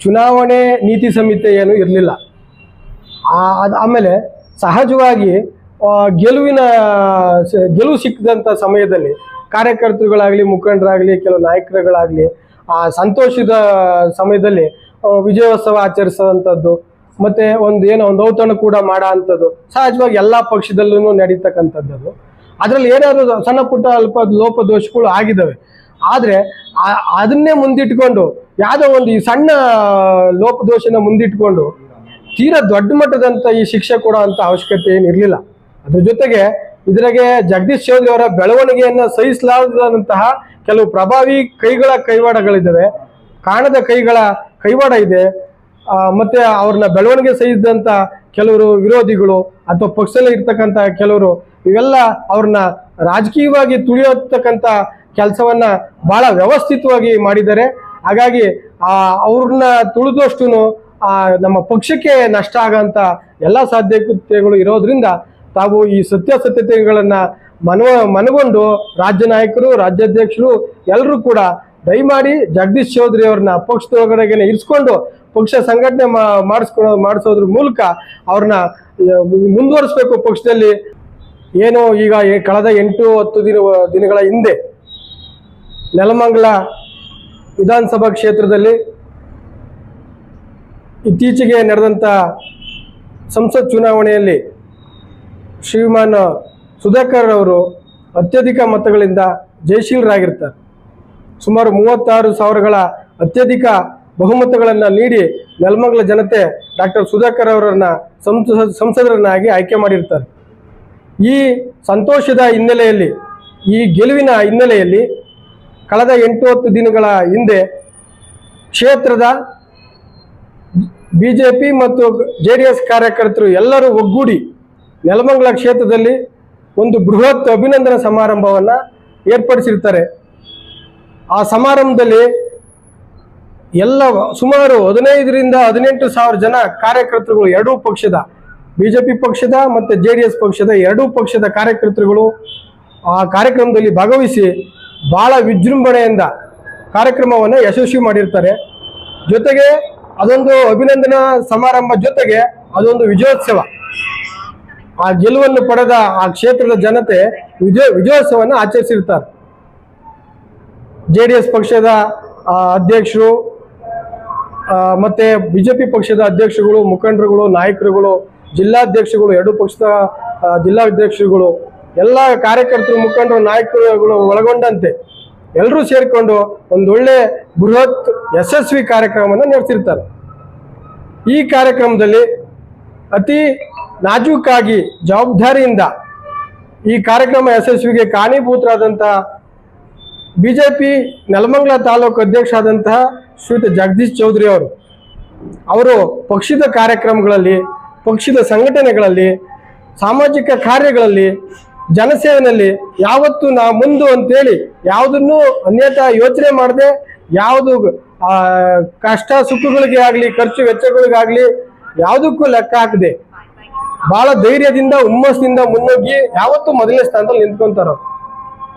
ಚುನಾವಣೆ ನೀತಿ ಸಂಹಿತೆ ಏನು ಇರಲಿಲ್ಲ. ಅದು ಆಮೇಲೆ ಸಹಜವಾಗಿ ಗೆಲುವಿನ ಗೆಲುವು ಸಿಕ್ಕಿದಂಥ ಸಮಯದಲ್ಲಿ ಕಾರ್ಯಕರ್ತರುಗಳಾಗಲಿ, ಮುಖಂಡರಾಗಲಿ, ಕೆಲವು ನಾಯಕರುಗಳಾಗಲಿ, ಆ, ಸಂತೋಷದ ಸಮಯದಲ್ಲಿ ವಿಜಯೋತ್ಸವ ಆಚರಿಸುವಂಥದ್ದು ಮತ್ತು ಒಂದು ಏನೋ ಒಂದು ಔತಣ ಕೂಡ ಮಾಡೋ ಅಂಥದ್ದು ಸಹಜವಾಗಿ ಎಲ್ಲ ಪಕ್ಷದಲ್ಲೂ ನಡೀತಕ್ಕಂಥದ್ದು ಅದರಲ್ಲಿ ಏನಾದರೂ ಸಣ್ಣ ಪುಟ್ಟ ಅಲ್ಪ ಲೋಪದೋಷಗಳು ಆಗಿದ್ದಾವೆ. ಆದರೆ ಅದನ್ನೇ ಮುಂದಿಟ್ಕೊಂಡು ಯಾವುದೋ ಒಂದು ಈ ಸಣ್ಣ ಲೋಪದೋಷನ ಮುಂದಿಟ್ಕೊಂಡು ತೀರಾ ದೊಡ್ಡ ಮಟ್ಟದಂತ ಈ ಶಿಕ್ಷೆ ಕೊಡೋ ಅಂತ ಅವಶ್ಯಕತೆ ಏನು ಇರಲಿಲ್ಲ. ಅದ್ರ ಜೊತೆಗೆ ಇದ್ರಾಗೆ ಜಗದೀಶ್ ಚೌಧರಿ ಅವರ ಬೆಳವಣಿಗೆಯನ್ನ ಸಹಿಸಲಾರದಂತಹ ಕೆಲವು ಪ್ರಭಾವಿ ಕೈಗಳ ಕೈವಾಡಗಳಿದ್ದಾವೆ. ಕಾಣದ ಕೈಗಳ ಕೈವಾಡ ಇದೆ. ಮತ್ತೆ ಅವ್ರನ್ನ ಬೆಳವಣಿಗೆ ಸಹಿಸಿದಂತ ಕೆಲವರು ವಿರೋಧಿಗಳು ಅಥವಾ ಪಕ್ಷದಲ್ಲಿ ಇರ್ತಕ್ಕಂಥ ಕೆಲವರು ಇವೆಲ್ಲ ಅವ್ರನ್ನ ರಾಜಕೀಯವಾಗಿ ತುಳಿಯತಕ್ಕಂಥ ಕೆಲಸವನ್ನ ಬಹಳ ವ್ಯವಸ್ಥಿತವಾಗಿ ಮಾಡಿದ್ದಾರೆ. ಹಾಗಾಗಿ, ಆ, ಅವ್ರನ್ನ ತುಳಿದಷ್ಟು ನಮ್ಮ ಪಕ್ಷಕ್ಕೆ ನಷ್ಟ ಆಗಂತ ಎಲ್ಲ ಸಾಧ್ಯತೆಗಳು ಇರೋದ್ರಿಂದ ತಾವು ಈ ಸತ್ಯಾಸತ್ಯತೆಗಳನ್ನ ಮನವ, ಮನಗೊಂಡು ರಾಜ್ಯ ನಾಯಕರು, ರಾಜ್ಯಾಧ್ಯಕ್ಷರು ಎಲ್ಲರೂ ಕೂಡ ದಯಮಾಡಿ ಜಗದೀಶ್ ಚೌಧರಿ ಅವ್ರನ್ನ ಪಕ್ಷದೊಳಗಡೆಗೆ ಇರಿಸ್ಕೊಂಡು ಪಕ್ಷ ಸಂಘಟನೆ ಮಾ- ಮಾಡಿಸ್ಕೊ, ಮಾಡಿಸೋದ್ರ ಮೂಲಕ ಅವ್ರನ್ನ ಮುಂದುವರಿಸ್ಬೇಕು ಪಕ್ಷದಲ್ಲಿ. ಏನು ಈಗ ಕಳೆದ ಎಂಟು, ಹತ್ತು ದಿನ, ದಿನಗಳ ಹಿಂದೆ ನೆಲಮಂಗಲ ವಿಧಾನಸಭಾ ಕ್ಷೇತ್ರದಲ್ಲಿ ಇತ್ತೀಚೆಗೆ ನಡೆದಂಥ ಸಂಸತ್ ಚುನಾವಣೆಯಲ್ಲಿ ಶ್ರೀಮಾನ್ ಸುಧಾಕರ್ ಅವರು ಅತ್ಯಧಿಕ ಮತಗಳಿಂದ ಜಯಶೀಲರಾಗಿರ್ತಾರೆ. ಸುಮಾರು ಮೂವತ್ತಾರು ಸಾವಿರಗಳ ಅತ್ಯಧಿಕ ಬಹುಮತಗಳನ್ನು ನೀಡಿ ನೆಲಮಂಗಲ ಜನತೆ ಡಾಕ್ಟರ್ ಸುಧಾಕರ್ ಅವರನ್ನು ಸಂಸದ ಸಂಸದರನ್ನಾಗಿ ಆಯ್ಕೆ ಮಾಡಿರ್ತಾರೆ. ಈ ಸಂತೋಷದ ಹಿನ್ನೆಲೆಯಲ್ಲಿ, ಈ ಗೆಲುವಿನ ಹಿನ್ನೆಲೆಯಲ್ಲಿ ಕಳೆದ ಎಂಟು ಹತ್ತು ದಿನಗಳ ಹಿಂದೆ ಕ್ಷೇತ್ರದ ಬಿ ಜೆ ಪಿ ಮತ್ತು ಜೆ ಕಾರ್ಯಕರ್ತರು ಎಲ್ಲರೂ ಒಗ್ಗೂಡಿ ನೆಲಮಂಗಲ ಕ್ಷೇತ್ರದಲ್ಲಿ ಒಂದು ಬೃಹತ್ ಅಭಿನಂದನಾ ಸಮಾರಂಭವನ್ನು ಏರ್ಪಡಿಸಿರ್ತಾರೆ. ಆ ಸಮಾರಂಭದಲ್ಲಿ ಎಲ್ಲ ಸುಮಾರು ಹದಿನೈದರಿಂದ ಹದಿನೆಂಟು ಸಾವಿರ ಜನ ಕಾರ್ಯಕರ್ತರುಗಳು ಎರಡೂ ಪಕ್ಷದ ಬಿ ಜೆ ಪಿ ಪಕ್ಷದ ಮತ್ತು ಜೆ ಡಿ ಎಸ್ ಪಕ್ಷದ ಎರಡೂ ಪಕ್ಷದ ಕಾರ್ಯಕರ್ತರುಗಳು ಆ ಕಾರ್ಯಕ್ರಮದಲ್ಲಿ ಭಾಗವಹಿಸಿ ಭಾಳ ವಿಜೃಂಭಣೆಯಿಂದ ಕಾರ್ಯಕ್ರಮವನ್ನು ಯಶಸ್ವಿ ಮಾಡಿರ್ತಾರೆ. ಜೊತೆಗೆ ಅದೊಂದು ಅಭಿನಂದನಾ ಸಮಾರಂಭ ಜೊತೆಗೆ ಅದೊಂದು ವಿಜಯೋತ್ಸವ. ಆ ಗೆಲುವನ್ನು ಪಡೆದ ಆ ಕ್ಷೇತ್ರದ ಜನತೆ ವಿಜಯ, ವಿಜಯೋತ್ಸವವನ್ನು ಆಚರಿಸಿರ್ತಾರೆ. ಜೆ ಡಿ ಎಸ್ ಪಕ್ಷದ ಅಧ್ಯಕ್ಷರು ಮತ್ತು ಬಿ ಜೆ ಪಿ ಪಕ್ಷದ ಅಧ್ಯಕ್ಷರುಗಳು, ಮುಖಂಡರುಗಳು, ನಾಯಕರುಗಳು, ಜಿಲ್ಲಾಧ್ಯಕ್ಷರುಗಳು, ಎರಡು ಪಕ್ಷದ ಜಿಲ್ಲಾಧ್ಯಕ್ಷರುಗಳು ಎಲ್ಲ ಕಾರ್ಯಕರ್ತರು ಮುಖಂಡರು ನಾಯಕರುಗಳು ಒಳಗೊಂಡಂತೆ ಎಲ್ಲರೂ ಸೇರಿಕೊಂಡು ಒಂದೊಳ್ಳೆ ಬೃಹತ್ ಯಶಸ್ವಿ ಕಾರ್ಯಕ್ರಮವನ್ನು ನಡೆಸಿರ್ತಾರೆ. ಈ ಕಾರ್ಯಕ್ರಮದಲ್ಲಿ ಅತಿ ನಾಜೂಕಾಗಿ ಜವಾಬ್ದಾರಿಯಿಂದ ಈ ಕಾರ್ಯಕ್ರಮ ಯಶಸ್ವಿಗೆ ಕಾರಣೀಭೂತರಾದಂತಹ ಬಿ ಜೆ ಪಿ ನೆಲಮಂಗಲ ತಾಲೂಕು ಅಧ್ಯಕ್ಷ ಆದಂತಹ ಶ್ರೀಯುತ ಜಗದೀಶ್ ಚೌಧರಿ ಅವರು ಅವರು ಪಕ್ಷದ ಕಾರ್ಯಕ್ರಮಗಳಲ್ಲಿ, ಪಕ್ಷದ ಸಂಘಟನೆಗಳಲ್ಲಿ, ಸಾಮಾಜಿಕ ಕಾರ್ಯಗಳಲ್ಲಿ ಜನಸೇವೆಯಲ್ಲಿ ಯಾವತ್ತು ನಾ ಮುಂದು ಅಂತೇಳಿ ಯಾವುದನ್ನು ಅನ್ಯತಾ ಯೋಚನೆ ಮಾಡದೆ ಯಾವುದು ಕಷ್ಟ ಸುಖಗಳಿಗೆ ಆಗಲಿ, ಖರ್ಚು ವೆಚ್ಚಗಳಿಗಾಗಲಿ ಯಾವುದಕ್ಕೂ ಲೆಕ್ಕ ಹಾಕದೆ ಬಹಳ ಧೈರ್ಯದಿಂದ, ಹುಮ್ಮಸ್ಸಿನಿಂದ ಮುನ್ನುಗ್ಗಿ ಯಾವತ್ತೂ ಮೊದಲನೇ ಸ್ಥಾನದಲ್ಲಿ ನಿಂತ್ಕೊಂತಾರ.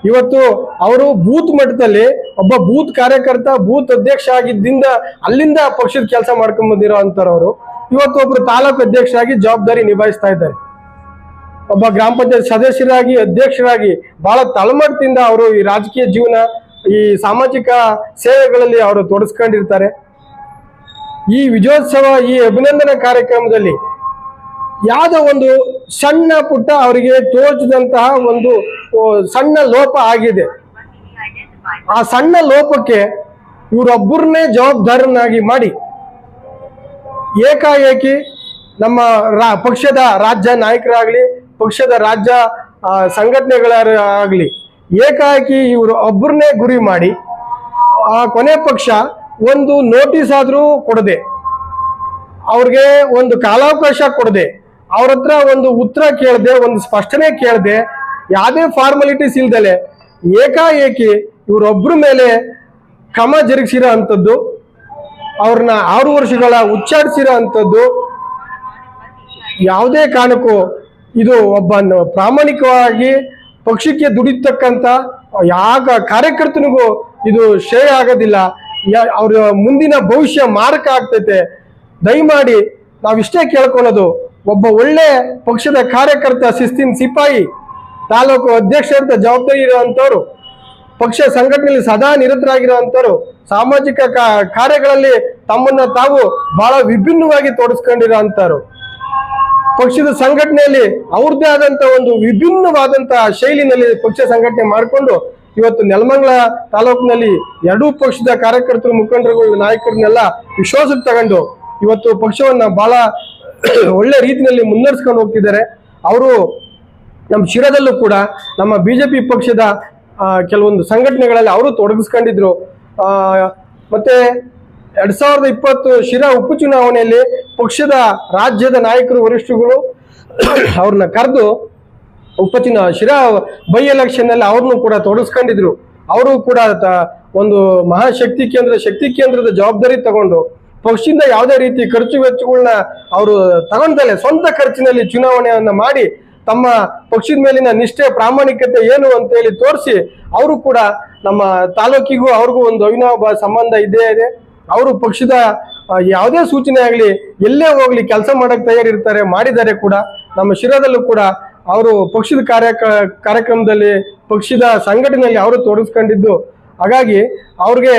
ಇವತ್ತು ಅವರು ಬೂತ್ ಮಟ್ಟದಲ್ಲಿ ಒಬ್ಬ ಬೂತ್ ಕಾರ್ಯಕರ್ತ, ಬೂತ್ ಅಧ್ಯಕ್ಷ ಆಗಿದ್ದಿಂದ ಅಲ್ಲಿಂದ ಪಕ್ಷದ ಕೆಲಸ ಮಾಡ್ಕೊಂಡ್ ಬಂದಿರೋ ಅಂತಾರವರು ಇವತ್ತು ಒಬ್ರು ತಾಲೂಕು ಅಧ್ಯಕ್ಷರಾಗಿ ಜವಾಬ್ದಾರಿ ನಿಭಾಯಿಸ್ತಾ ಇದ್ದಾರೆ. ಒಬ್ಬ ಗ್ರಾಮ ಪಂಚಾಯತ್ ಸದಸ್ಯರಾಗಿ, ಅಧ್ಯಕ್ಷರಾಗಿ ಬಹಳ ತಳಮಟ್ಟದಿಂದ ಅವರು ಈ ರಾಜಕೀಯ ಜೀವನ, ಈ ಸಾಮಾಜಿಕ ಸೇವೆಗಳಲ್ಲಿ ಅವರು ತೊಡಸ್ಕೊಂಡಿರ್ತಾರೆ. ಈ ವಿಜಯೋತ್ಸವ, ಈ ಅಭಿನಂದನಾ ಕಾರ್ಯಕ್ರಮದಲ್ಲಿ ಯಾವುದೋ ಒಂದು ಸಣ್ಣ ಪುಟ್ಟ ಅವರಿಗೆ ತೋಚದಂತಹ ಒಂದು ಸಣ್ಣ ಲೋಪ ಆಗಿದೆ. ಆ ಸಣ್ಣ ಲೋಪಕ್ಕೆ ಇವರೊಬ್ಬರನ್ನೇ ಜವಾಬ್ದಾರನಾಗಿ ಮಾಡಿ, ಏಕಾಏಕಿ ನಮ್ಮ ರಾ, ಪಕ್ಷದ ರಾಜ್ಯ ನಾಯಕರಾಗಲಿ ಪಕ್ಷದ ರಾಜ್ಯ ಸಂಘಟನೆಗಳಾಗಲಿ, ಏಕಾಏಕಿ ಇವರು ಒಬ್ಬರನ್ನೇ ಗುರಿ ಮಾಡಿ, ಆ ಕೊನೆ ಪಕ್ಷ ಒಂದು ನೋಟಿಸ್ ಆದರೂ ಕೊಡದೆ, ಅವ್ರಿಗೆ ಒಂದು ಕಾಲಾವಕಾಶ ಕೊಡದೆ, ಅವ್ರ ಹತ್ರ ಒಂದು ಉತ್ತರ ಕೇಳದೆ, ಒಂದು ಸ್ಪಷ್ಟನೆ ಕೇಳದೆ, ಯಾವುದೇ ಫಾರ್ಮಾಲಿಟೀಸ್ ಇಲ್ದಲೆ ಏಕಾಏಕಿ ಇವರೊಬ್ಬರ ಮೇಲೆ ಕ್ರಮ ಜರುಗಿಸಿರೋ ಅಂಥದ್ದು, ಅವ್ರನ್ನ ಆರು ವರ್ಷಗಳ ಉಚ್ಚಾಡಿಸಿರೋ ಅಂಥದ್ದು, ಯಾವುದೇ ಕಾರಣಕ್ಕೂ ಇದು ಒಬ್ಬ ಪ್ರಾಮಾಣಿಕವಾಗಿ ಪಕ್ಷಕ್ಕೆ ದುಡಿತಕ್ಕಂಥ ಯಾವ ಕಾರ್ಯಕರ್ತನಿಗೂ ಇದು ಶ್ರೇಯ ಆಗೋದಿಲ್ಲ. ಅವ್ರ ಮುಂದಿನ ಭವಿಷ್ಯ ಮಾರಕ ಆಗ್ತೈತೆ. ದಯಮಾಡಿ ನಾವಿಷ್ಟೇ ಕೇಳ್ಕೊಳ್ಳೋದು, ಒಬ್ಬ ಒಳ್ಳೆ ಪಕ್ಷದ ಕಾರ್ಯಕರ್ತ ಶಿಸ್ತಿನ ಸಿಪಾಯಿ, ತಾಲೂಕು ಅಧ್ಯಕ್ಷರಂತ ಜವಾಬ್ದಾರಿ ಇರುವಂತವ್ರು, ಪಕ್ಷ ಸಂಘಟನೆಯಲ್ಲಿ ಸದಾ ನಿರತರಾಗಿರುವಂತವ್ರು, ಸಾಮಾಜಿಕ ಕಾರ್ಯಗಳಲ್ಲಿ ತಮ್ಮನ್ನು ತಾವು ಬಹಳ ವಿಭಿನ್ನವಾಗಿ ತೊಡಸ್ಕೊಂಡಿರುವಂತವ್ರು ಪಕ್ಷದ ಸಂಘಟನೆಯಲ್ಲಿ ಅವ್ರದ್ದೇ ಆದಂತ ಒಂದು ವಿಭಿನ್ನವಾದಂತಹ ಶೈಲಿನಲ್ಲಿ ಪಕ್ಷ ಸಂಘಟನೆ ಮಾಡಿಕೊಂಡು ಇವತ್ತು ನೆಲಮಂಗಲ ತಾಲೂಕಿನಲ್ಲಿ ಎರಡೂ ಪಕ್ಷದ ಕಾರ್ಯಕರ್ತರು ಮುಖಂಡರುಗಳು, ನಾಯಕರನ್ನೆಲ್ಲ ವಿಶ್ವಾಸಕ್ಕೆ ತಗೊಂಡು ಇವತ್ತು ಪಕ್ಷವನ್ನ ಬಹಳ ಒಳ್ಳೆ ರೀತಿಯಲ್ಲಿ ಮುನ್ನಡೆಸ್ಕೊಂಡು ಹೋಗ್ತಿದ್ದಾರೆ. ಅವರು ನಮ್ಮ ಶಿರದಲ್ಲೂ ಕೂಡ ನಮ್ಮ ಬಿಜೆಪಿ ಪಕ್ಷದ ಕೆಲವೊಂದು ಸಂಘಟನೆಗಳಲ್ಲಿ ಅವರು ತೊಡಗಿಸ್ಕೊಂಡಿದ್ರು. ಮತ್ತೆ ಎರಡ್ ಸಾವಿರದ ಇಪ್ಪತ್ತು ಶಿರಾ ಉಪಚುನಾವಣೆಯಲ್ಲಿ ಪಕ್ಷದ ರಾಜ್ಯದ ನಾಯಕರು ವರಿಷ್ಠಗಳು ಅವ್ರನ್ನ ಕರೆದು ಉಪಚುನಾವ ಶಿರಾ ಬೈ ಎಲೆಕ್ಷನ್ ಅಲ್ಲಿ ಅವ್ರನ್ನು ಕೂಡ ತೊಡಗಿಸ್ಕೊಂಡಿದ್ರು ಅವರು ಕೂಡ ಒಂದು ಮಹಾಶಕ್ತಿ ಕೇಂದ್ರ, ಶಕ್ತಿ ಕೇಂದ್ರದ ಜವಾಬ್ದಾರಿ ತಗೊಂಡು ಪಕ್ಷದಿಂದ ಯಾವುದೇ ರೀತಿ ಖರ್ಚು ವೆಚ್ಚಗಳನ್ನ ಅವರು ತಗೊಂಡಲೆ ಸ್ವಂತ ಖರ್ಚಿನಲ್ಲಿ ಚುನಾವಣೆಯನ್ನ ಮಾಡಿ ತಮ್ಮ ಪಕ್ಷದ ಮೇಲಿನ ನಿಷ್ಠೆ, ಪ್ರಾಮಾಣಿಕತೆ ಏನು ಅಂತ ಹೇಳಿ ತೋರಿಸಿ, ಅವರು ಕೂಡ ನಮ್ಮ ತಾಲೂಕಿಗೂ ಅವ್ರಿಗೂ ಒಂದು ಅವಿನಾಭ ಸಂಬಂಧ ಇದ್ದೇ ಇದೆ. ಅವರು ಪಕ್ಷದ ಯಾವುದೇ ಸೂಚನೆ ಆಗಲಿ, ಎಲ್ಲೇ ಹೋಗ್ಲಿ ಕೆಲಸ ಮಾಡಕ್ಕೆ ತಯಾರಿರ್ತಾರೆ, ಮಾಡಿದ್ದಾರೆ ಕೂಡ. ನಮ್ಮ ಶಿರದಲ್ಲೂ ಕೂಡ ಅವರು ಪಕ್ಷದ ಕಾರ್ಯ, ಕಾರ್ಯಕ್ರಮದಲ್ಲಿ, ಪಕ್ಷದ ಸಂಘಟನೆಯಲ್ಲಿ ಅವರು ತೊಡಗಿಸ್ಕೊಂಡಿದ್ದು ಹಾಗಾಗಿ ಅವ್ರಿಗೆ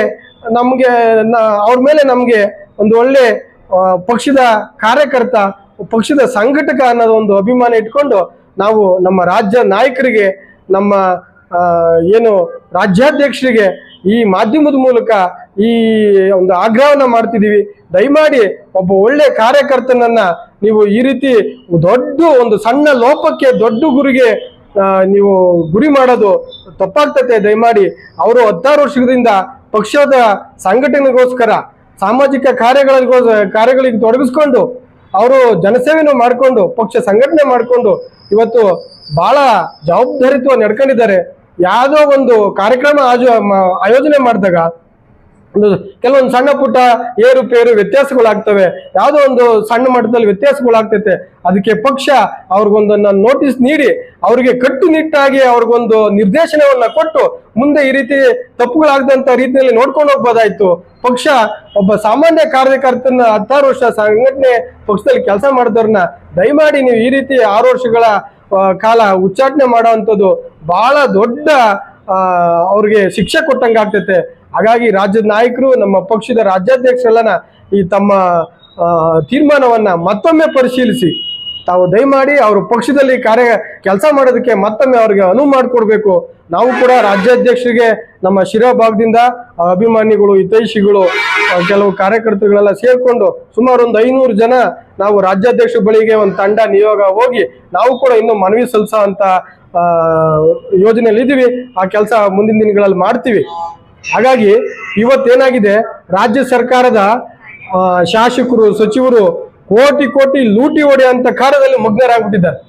ನಮಗೆ ಅವ್ರ ಮೇಲೆ ನಮಗೆ ಒಂದು ಒಳ್ಳೆ ಪಕ್ಷದ ಕಾರ್ಯಕರ್ತ, ಪಕ್ಷದ ಸಂಘಟಕ ಅನ್ನೋದು ಒಂದು ಅಭಿಮಾನ ಇಟ್ಕೊಂಡು ನಾವು ನಮ್ಮ ರಾಜ್ಯ ನಾಯಕರಿಗೆ, ನಮ್ಮ ಏನು ರಾಜ್ಯಾಧ್ಯಕ್ಷರಿಗೆ ಈ ಮಾಧ್ಯಮದ ಮೂಲಕ ಈ ಒಂದು ಆಗ್ರಹವನ್ನ ಮಾಡ್ತಿದ್ದೀವಿ. ದಯಮಾಡಿ ಒಬ್ಬ ಒಳ್ಳೆ ಕಾರ್ಯಕರ್ತನನ್ನ ನೀವು ಈ ರೀತಿ ದೊಡ್ಡ ಒಂದು ಸಣ್ಣ ಲೋಪಕ್ಕೆ, ದೊಡ್ಡ ಗುರಿಗೆ ನೀವು ಗುರಿ ಮಾಡೋದು ತಪ್ಪಾಗ್ತತೆ. ದಯಮಾಡಿ ಅವರು ಹತ್ತಾರು ವರ್ಷದಿಂದ ಪಕ್ಷದ ಸಂಘಟನೆಗೋಸ್ಕರ, ಸಾಮಾಜಿಕ ಕಾರ್ಯಗಳಿಗೋ ಕಾರ್ಯಗಳಿಗೆ ತೊಡಗಿಸ್ಕೊಂಡು, ಅವರು ಜನಸೇವೆನೂ ಮಾಡಿಕೊಂಡು, ಪಕ್ಷ ಸಂಘಟನೆ ಮಾಡಿಕೊಂಡು ಇವತ್ತು ಬಹಳ ಜವಾಬ್ದಾರಿತ್ವ ನಡ್ಕೊಂಡಿದ್ದಾರೆ. ಯಾವುದೋ ಒಂದು ಕಾರ್ಯಕ್ರಮ ಆಯೋಜನೆ ಮಾಡಿದಾಗ ಒಂದು ಕೆಲವೊಂದು ಸಣ್ಣ ಪುಟ್ಟ ಏರುಪೇರು ವ್ಯತ್ಯಾಸಗಳಾಗ್ತವೆ. ಯಾವುದೋ ಒಂದು ಸಣ್ಣ ಮಟ್ಟದಲ್ಲಿ ವ್ಯತ್ಯಾಸಗಳಾಗ್ತೈತೆ. ಅದಕ್ಕೆ ಪಕ್ಷ ಅವ್ರಿಗೊಂದನ್ನು ನೋಟಿಸ್ ನೀಡಿ, ಅವರಿಗೆ ಕಟ್ಟುನಿಟ್ಟಾಗಿ ಅವ್ರಿಗೊಂದು ನಿರ್ದೇಶನವನ್ನ ಕೊಟ್ಟು ಮುಂದೆ ಈ ರೀತಿ ತಪ್ಪುಗಳಾಗದಂತ ರೀತಿಯಲ್ಲಿ ನೋಡ್ಕೊಂಡು ಹೋಗ್ಬೋದಾಯ್ತು. ಪಕ್ಷ ಒಬ್ಬ ಸಾಮಾನ್ಯ ಕಾರ್ಯಕರ್ತನ ಹತ್ತಾರು ವರ್ಷ ಸಂಘಟನೆ ಪಕ್ಷದಲ್ಲಿ ಕೆಲಸ ಮಾಡಿದವ್ರನ್ನ ದಯಮಾಡಿ ನೀವು ಈ ರೀತಿ ಆರು ವರ್ಷಗಳ ಕಾಲ ಉಚ್ಚಾಟನೆ ಮಾಡೋ ಅಂಥದ್ದು ಬಹಳ ದೊಡ್ಡ ಅವ್ರಿಗೆ ಶಿಕ್ಷೆ ಕೊಟ್ಟಂಗೆ ಆಗ್ತೈತೆ. ಹಾಗಾಗಿ ರಾಜ್ಯದ ನಾಯಕರು, ನಮ್ಮ ಪಕ್ಷದ ರಾಜ್ಯಾಧ್ಯಕ್ಷರೆಲ್ಲನ ಈ ತಮ್ಮ ತೀರ್ಮಾನವನ್ನು ಮತ್ತೊಮ್ಮೆ ಪರಿಶೀಲಿಸಿ. ತಾವು ದಯಮಾಡಿ ಅವರು ಪಕ್ಷದಲ್ಲಿ ಕಾರ್ಯ, ಕೆಲಸ ಮಾಡೋದಕ್ಕೆ ಮತ್ತೊಮ್ಮೆ ಅವ್ರಿಗೆ ಅನುವು ಮಾಡಿಕೊಡ್ಬೇಕು. ನಾವು ಕೂಡ ರಾಜ್ಯಾಧ್ಯಕ್ಷರಿಗೆ ನಮ್ಮ ಶಿರಾ ಭಾಗದಿಂದ ಅಭಿಮಾನಿಗಳು, ಹಿತೈಷಿಗಳು ಕೆಲವು ಕಾರ್ಯಕರ್ತರುಗಳೆಲ್ಲ ಸೇರ್ಕೊಂಡು ಸುಮಾರು ಒಂದು ಐನೂರು ಜನ ನಾವು ರಾಜ್ಯಾಧ್ಯಕ್ಷ ಬಳಿಗೆ ಒಂದು ತಂಡ ನಿಯೋಗ ಹೋಗಿ ನಾವು ಕೂಡ ಇನ್ನು ಮನವಿ ಸಲ್ಲಿಸೋ ಅಂತ ಯೋಜನೆಯಲ್ಲಿ ಇದ್ದೀವಿ. ಆ ಕೆಲಸ ಮುಂದಿನ ದಿನಗಳಲ್ಲಿ ಮಾಡ್ತೀವಿ. ಹಾಗಾಗಿ ಇವತ್ತೇನಾಗಿದೆ? ರಾಜ್ಯ ಸರ್ಕಾರದ ಶಾಸಕರು, ಸಚಿವರು ಕೋಟಿ ಕೋಟಿ ಲೂಟಿ ಹೊಡೆಯುವಂತ ಕಾರ್ಯದಲ್ಲಿ ಮಗ್ನರಾಗ್ಬಿಟ್ಟಿದ್ದಾರೆ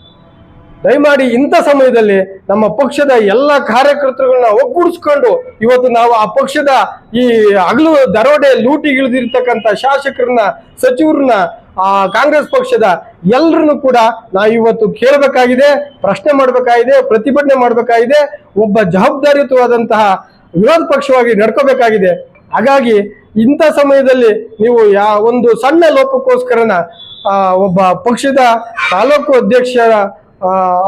ದಯಮಾಡಿ ಇಂಥ ಸಮಯದಲ್ಲಿ ನಮ್ಮ ಪಕ್ಷದ ಎಲ್ಲ ಕಾರ್ಯಕರ್ತರುಗಳನ್ನ ಒಗ್ಗೂಡಿಸ್ಕೊಂಡು ಇವತ್ತು ನಾವು ಆ ಪಕ್ಷದ ಈ ಹಗಲು ದರೋಡೆ ಲೂಟಿಗಿಳಿದಿರ್ತಕ್ಕಂಥ ಶಾಸಕರನ್ನ, ಸಚಿವರನ್ನ, ಆ ಕಾಂಗ್ರೆಸ್ ಪಕ್ಷದ ಎಲ್ಲರನ್ನು ಕೂಡ ನಾವು ಇವತ್ತು ಕೇಳಬೇಕಾಗಿದೆ, ಪ್ರಶ್ನೆ ಮಾಡಬೇಕಾಗಿದೆ, ಪ್ರತಿಭಟನೆ ಮಾಡಬೇಕಾಗಿದೆ, ಒಬ್ಬ ಜವಾಬ್ದಾರಿಯುತವಾದಂತಹ ವಿರೋಧ ಪಕ್ಷವಾಗಿ ನಡ್ಕೋಬೇಕಾಗಿದೆ. ಹಾಗಾಗಿ ಇಂಥ ಸಮಯದಲ್ಲಿ ನೀವು ಯಾ ಒಂದು ಸಣ್ಣ ಲೋಪಕ್ಕೋಸ್ಕರನ ಒಬ್ಬ ಪಕ್ಷದ ತಾಲೂಕು ಅಧ್ಯಕ್ಷರ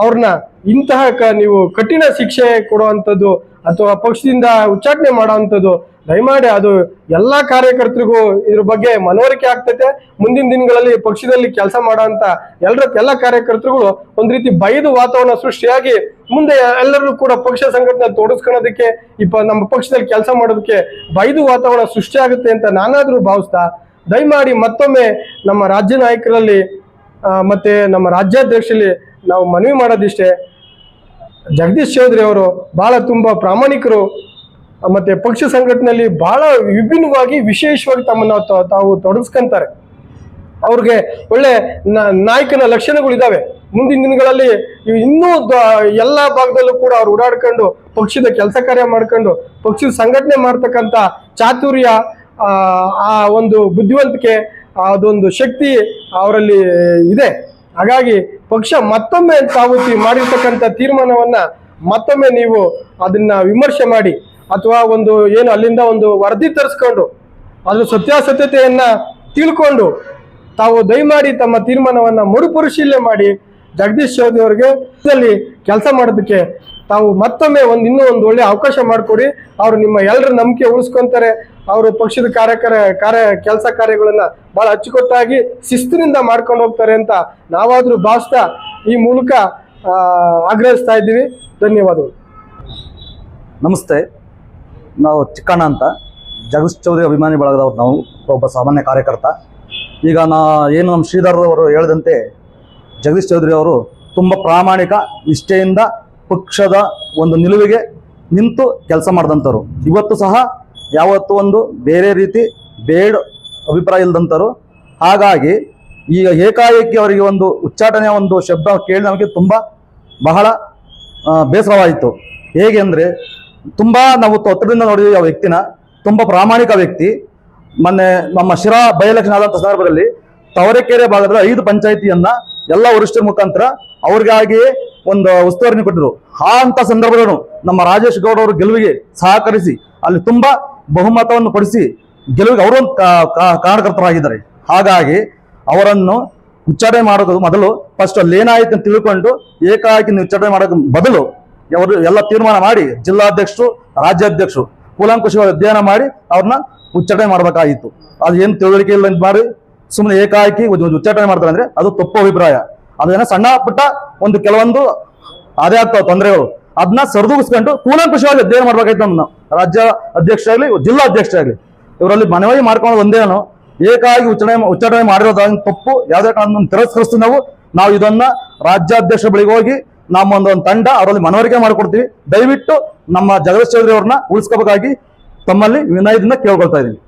ಅವ್ರನ್ನ ಇಂತಹ ನೀವು ಕಠಿಣ ಶಿಕ್ಷೆ ಕೊಡುವಂಥದ್ದು ಅಥವಾ ಪಕ್ಷದಿಂದ ಉಚ್ಚಾಟನೆ ಮಾಡುವಂಥದ್ದು, ದಯಮಾಡಿ ಅದು ಎಲ್ಲ ಕಾರ್ಯಕರ್ತರಿಗೂ ಇದ್ರ ಬಗ್ಗೆ ಮನವರಿಕೆ ಆಗ್ತೈತೆ. ಮುಂದಿನ ದಿನಗಳಲ್ಲಿ ಪಕ್ಷದಲ್ಲಿ ಕೆಲಸ ಮಾಡುವಂತ ಎಲ್ಲರ ಎಲ್ಲ ಕಾರ್ಯಕರ್ತರುಗಳು ಒಂದ್ ರೀತಿ ಬೈದು ವಾತಾವರಣ ಸೃಷ್ಟಿಯಾಗಿ ಮುಂದೆ ಎಲ್ಲರೂ ಕೂಡ ಪಕ್ಷ ಸಂಘಟನೆ ತೋಡಿಸ್ಕೊಳೋದಕ್ಕೆ ಇಪ್ಪ ನಮ್ಮ ಪಕ್ಷದಲ್ಲಿ ಕೆಲಸ ಮಾಡೋದಕ್ಕೆ ಬೈದು ವಾತಾವರಣ ಸೃಷ್ಟಿಯಾಗುತ್ತೆ ಅಂತ ನಾನಾದ್ರೂ ಭಾವಿಸ್ತಾ, ದಯಮಾಡಿ ಮತ್ತೊಮ್ಮೆ ನಮ್ಮ ರಾಜ್ಯ ನಾಯಕರಲ್ಲಿ ಮತ್ತೆ ನಮ್ಮ ರಾಜ್ಯಾಧ್ಯಕ್ಷರಲ್ಲಿ ನಾವು ಮನವಿ ಮಾಡೋದಿಷ್ಟೇ. ಜಗದೀಶ್ ಚೌಧರಿ ಅವರು ಬಹಳ ತುಂಬ ಪ್ರಾಮಾಣಿಕರು. ಮತ್ತು ಪಕ್ಷ ಸಂಘಟನೆಯಲ್ಲಿ ಬಹಳ ವಿಭಿನ್ನವಾಗಿ ವಿಶೇಷವಾಗಿ ತಮ್ಮನ್ನು ತಾವು ತೊಡಗಿಸ್ಕೊಂತಾರೆ. ಅವ್ರಿಗೆ ಒಳ್ಳೆ ನಾಯಕನ ಲಕ್ಷಣಗಳಿದ್ದಾವೆ ಮುಂದಿನ ದಿನಗಳಲ್ಲಿ ಇನ್ನೂ ಎಲ್ಲಾ ಭಾಗದಲ್ಲೂ ಕೂಡ ಅವ್ರು ಓಡಾಡ್ಕೊಂಡು ಪಕ್ಷದ ಕೆಲಸ ಕಾರ್ಯ ಮಾಡ್ಕೊಂಡು ಪಕ್ಷದ ಸಂಘಟನೆ ಮಾಡ್ತಕ್ಕಂಥ ಚಾತುರ್ಯ, ಆ ಒಂದು ಬುದ್ಧಿವಂತಿಕೆ ಅದೊಂದು ಶಕ್ತಿ ಅವರಲ್ಲಿ ಇದೆ. ಹಾಗಾಗಿ ಪಕ್ಷ ಮತ್ತೊಮ್ಮೆ ತಾವು ಮಾಡಿರ್ತಕ್ಕಂಥ ತೀರ್ಮಾನವನ್ನ ಮತ್ತೊಮ್ಮೆ ನೀವು ಅದನ್ನ ವಿಮರ್ಶೆ ಮಾಡಿ ಅಥವಾ ಒಂದು ಏನು ಅಲ್ಲಿಂದ ಒಂದು ವರದಿ ತರಿಸ್ಕೊಂಡು ಅದರ ಸತ್ಯಾಸತ್ಯತೆಯನ್ನ ತಿಳ್ಕೊಂಡು ತಾವು ದಯಮಾಡಿ ತಮ್ಮ ತೀರ್ಮಾನವನ್ನ ಮರುಪರಿಶೀಲನೆ ಮಾಡಿ ಜಗದೀಶ್ ಚೌಧರಿ ಅವರಿಗೆ ಕೆಲಸ ಮಾಡೋದಕ್ಕೆ ತಾವು ಮತ್ತೊಮ್ಮೆ ಒಂದು ಇನ್ನೂ ಒಂದು ಒಳ್ಳೆ ಅವಕಾಶ ಮಾಡಿಕೊಡಿ. ಅವರು ನಿಮ್ಮ ಎಲ್ಲರ ನಂಬಿಕೆ ಉಳಿಸ್ಕೊಂತಾರೆ. ಅವರು ಪಕ್ಷದ ಕಾರ್ಯಕರ ಕಾರ್ಯ, ಕೆಲಸ ಕಾರ್ಯಗಳನ್ನ ಬಹಳ ಅಚ್ಚುಕಟ್ಟಾಗಿ ಶಿಸ್ತಿನಿಂದ ಮಾಡ್ಕೊಂಡು ಹೋಗ್ತಾರೆ ಅಂತ ನಾವಾದ್ರೂ ಭಾವಿಸ್ತಾ ಈ ಮೂಲಕ ಆಗ್ರಹಿಸ್ತಾ ಇದ್ದೀವಿ. ಧನ್ಯವಾದಗಳು. ನಮಸ್ತೆ. ನಾವು ಚಿಕ್ಕಣ್ಣ ಅಂತ. ಜಗದೀಶ್ ಚೌಧರಿ ಅಭಿಮಾನಿ ಬಳಗದವ್ರು ನಾವು. ಒಬ್ಬ ಸಾಮಾನ್ಯ ಕಾರ್ಯಕರ್ತ. ಈಗ ನಾ, ಏನು ನಮ್ಮ ಶ್ರೀಧರ್ರವರು ಹೇಳಿದಂತೆ ಜಗದೀಶ್ ಚೌಧರಿ ಅವರು ತುಂಬ ಪ್ರಾಮಾಣಿಕ ನಿಷ್ಠೆಯಿಂದ ಪಕ್ಷದ ಒಂದು ನಿಲುವಿಗೆ ನಿಂತು ಕೆಲಸ ಮಾಡಿದಂಥವ್ರು. ಇವತ್ತು ಸಹ ಯಾವತ್ತೂ ಒಂದು ಬೇರೆ ರೀತಿ ಬೇಡ ಅಭಿಪ್ರಾಯ ಇಲ್ಲದಂತರು ಹಾಗಾಗಿ ಈಗ ಏಕಾಏಕಿ ಅವರಿಗೆ ಒಂದು ಉಚ್ಚಾಟನೆಯ ಒಂದು ಶಬ್ದ ಕೇಳಿ ನಮಗೆ ತುಂಬ ಬಹಳ ಬೇಸರವಾಯಿತು. ಹೇಗೆ ಅಂದರೆ ತುಂಬ ನಾವು ಒತ್ತಡದಿಂದ ನೋಡಿದ ಆ ವ್ಯಕ್ತಿನ ತುಂಬ ಪ್ರಾಮಾಣಿಕ ವ್ಯಕ್ತಿ. ಮೊನ್ನೆ ನಮ್ಮ ಶಿರಾ ಬಯಲಕ್ಷಣ ಆದಂಥ ಸಂದರ್ಭದಲ್ಲಿ ತವರೆಕೆರೆ ಭಾಗದ ಐದು ಪಂಚಾಯಿತಿಯನ್ನ ಎಲ್ಲ ವರಿಷ್ಠರ ಮುಖಾಂತರ ಅವ್ರಿಗಾಗಿಯೇ ಒಂದು ಉಸ್ತುವಾರಿನ ಕೊಟ್ಟರು ಆ ಅಂತ ಸಂದರ್ಭದಲ್ಲೂ ನಮ್ಮ ರಾಜೇಶ್ ಗೌಡ ಅವರು ಗೆಲುವಿಗೆ ಸಹಕರಿಸಿ ಅಲ್ಲಿ ತುಂಬಾ ಬಹುಮತವನ್ನು ಪಡಿಸಿ ಗೆಲುವಿಗೆ ಅವರು ಕಾರಣಕರ್ತರಾಗಿದ್ದಾರೆ. ಹಾಗಾಗಿ ಅವರನ್ನು ಉಚ್ಚಾಟನೆ ಮಾಡೋದು ಮೊದಲು ಫಸ್ಟ್ ಅಲ್ಲಿ ಏನಾಯಿತು ಅಂತ ತಿಳ್ಕೊಂಡು ಏಕಾಏಕಿ ಉಚ್ಚಾರಣೆ ಮಾಡೋಕೆ ಬದಲು ಅವರು ಎಲ್ಲ ತೀರ್ಮಾನ ಮಾಡಿ ಜಿಲ್ಲಾಧ್ಯಕ್ಷರು, ರಾಜ್ಯಾಧ್ಯಕ್ಷರು ಕೂಲಂಕುಷವಾಗಿ ಅಧ್ಯಯನ ಮಾಡಿ ಅವ್ರನ್ನ ಉಚ್ಚಾಟನೆ ಮಾಡಬೇಕಾಗಿತ್ತು. ಅದು ಏನು ತಿಳುವಳಿಕೆ ಇಲ್ಲ ಅಂತ ಮಾಡಿ ಸುಮ್ಮನೆ ಏಕಾಏಕಿ ಉಚ್ಚಾಟನೆ ಮಾಡ್ತಾರೆ ಅಂದ್ರೆ ಅದು ತಪ್ಪು ಅಭಿಪ್ರಾಯ. ಅದೇನೋ ಸಣ್ಣ ಪುಟ್ಟ ಒಂದು ಕೆಲವೊಂದು ಅದೇ ಆಗ್ತಾವ ತೊಂದರೆಗಳು. ಅದನ್ನ ಸರಿದೂಗಿಸ್ಕೊಂಡು ಕೂಲಂಕುಷವಾಗಿ ಅಧ್ಯಯನ ಮಾಡ್ಬೇಕಾಯ್ತು ನಮ್ಮ ರಾಜ್ಯ ಅಧ್ಯಕ್ಷ ಆಗಲಿ, ಜಿಲ್ಲಾ ಅಧ್ಯಕ್ಷ ಆಗಲಿ, ಇವರಲ್ಲಿ ಮನವಿ ಮಾಡ್ಕೊಂಡು ಒಂದೇನು ಏಕಾಗಿ ಉಚ್ಚಾರಣೆ ಉಚ್ಚಾರಣೆ ಮಾಡಿರೋದಾಗಿ ತಪ್ಪು. ಯಾವುದೇ ಕಾರಣವನ್ನು ತಿರಸ್ಕರಿಸ್ತೀವಿ ನಾವು. ನಾವು ಇದನ್ನ ರಾಜ್ಯಾಧ್ಯಕ್ಷ ಬಳಿಗೆ ಹೋಗಿ ನಮ್ಮ ಒಂದು ಒಂದು ತಂಡ ಅವರಲ್ಲಿ ಮನವರಿಕೆ ಮಾಡಿಕೊಡ್ತೀವಿ. ದಯವಿಟ್ಟು ನಮ್ಮ ಜಗದೀಶ್ ಚೌಧರಿ ಅವ್ರನ್ನ ಉಳಿಸ್ಕೋಬೇಕಾಗಿ ತಮ್ಮಲ್ಲಿ ವಿನಯದಿಂದ ಕೇಳ್ಕೊಳ್ತಾ ಇದ್ದೀನಿ.